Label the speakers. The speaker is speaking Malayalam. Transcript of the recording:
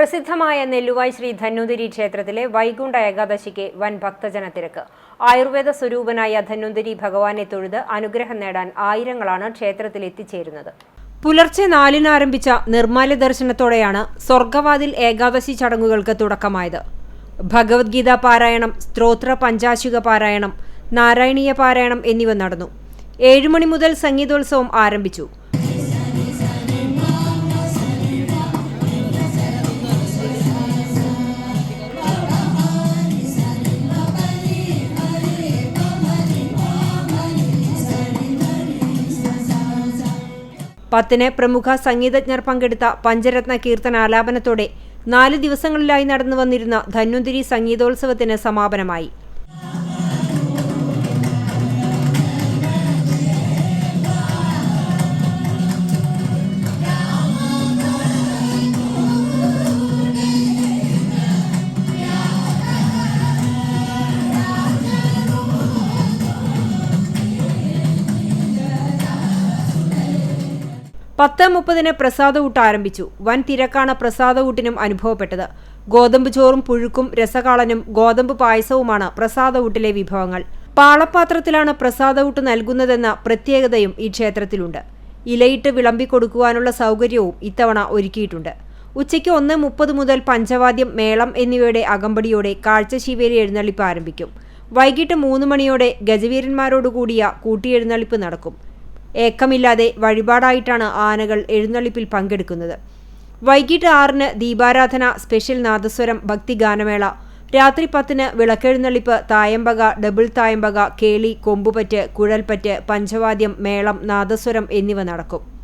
Speaker 1: പ്രസിദ്ധമായ നെല്ലുവായ് ശ്രീ ധന്വന്തിരി ക്ഷേത്രത്തിലെ വൈകുണ്ഠ ഏകാദശിക്ക് വൻ ഭക്തജന തിരക്ക് ആയുർവേദ സ്വരൂപനായ ധന്വന്തിരി ഭഗവാനെ തൊഴുത് അനുഗ്രഹം നേടാൻ ആയിരങ്ങളാണ് ക്ഷേത്രത്തിൽ എത്തിച്ചേരുന്നത്. പുലർച്ചെ നാലിന് ആരംഭിച്ച നിർമ്മാല്യ ദർശനത്തോടെയാണ് സ്വർഗവാതിൽ ഏകാദശി ചടങ്ങുകൾക്ക് തുടക്കമായത്. ഭഗവത്ഗീത പാരായണം സ്ത്രോത്ര പഞ്ചാശിക പാരായണം നാരായണീയ പാരായണം എന്നിവ നടന്നു. ഏഴുമണി മുതൽ സംഗീതോത്സവം ആരംഭിച്ചു. പത്തിന് പ്രമുഖ സംഗീതജ്ഞർ പങ്കെടുത്ത പഞ്ചരത്ന കീർത്തന ആലാപനത്തോടെ നാല് ദിവസങ്ങളിലായി നടന്നു വന്നിരുന്ന ധന്വന്തിരി സംഗീതോത്സവത്തിന് സമാപനമായി. പത്ത് മുപ്പതിന് പ്രസാദഊട്ട് ആരംഭിച്ചു. വൻ തിരക്കാണ് പ്രസാദഊട്ടിനും അനുഭവപ്പെട്ടത്. ഗോതമ്പ് ചോറും പുഴുക്കും രസകാളനും ഗോതമ്പ് പായസവുമാണ് പ്രസാദഊട്ടിലെ വിഭവങ്ങൾ. പാളപ്പാത്രത്തിലാണ് പ്രസാദഊട്ട് നൽകുന്നതെന്ന പ്രത്യേകതയും ഈ ക്ഷേത്രത്തിലുണ്ട്. ഇലയിട്ട് വിളമ്പിക്കൊടുക്കുവാനുള്ള സൗകര്യവും ഇത്തവണ ഒരുക്കിയിട്ടുണ്ട്. ഉച്ചയ്ക്ക് ഒന്ന് മുപ്പത് മുതൽ പഞ്ചവാദ്യം മേളം എന്നിവയുടെ അകമ്പടിയോടെ കാഴ്ചശീവേലി എഴുന്നള്ളിപ്പ് ആരംഭിക്കും. വൈകിട്ട് മൂന്ന് മണിയോടെ ഗജവീരന്മാരോടുകൂടിയ കൂട്ടിയെഴുന്നള്ളിപ്പ് നടക്കും. ഏക്കമില്ലാതെ വഴിപാടായിട്ടാണ് ആനകൾ എഴുന്നള്ളിപ്പിൽ പങ്കെടുക്കുന്നത്. വൈകിട്ട് ആറിന് ദീപാരാധന സ്പെഷ്യൽ നാദസ്വരം ഭക്തിഗാനമേള രാത്രി പത്തിന് വിളക്കെഴുന്നള്ളിപ്പ് തായമ്പക ഡബിൾ തായമ്പക കേളി കൊമ്പുപറ്റ് കുഴൽപ്പറ്റ് പഞ്ചവാദ്യം മേളം നാദസ്വരം എന്നിവ നടക്കും.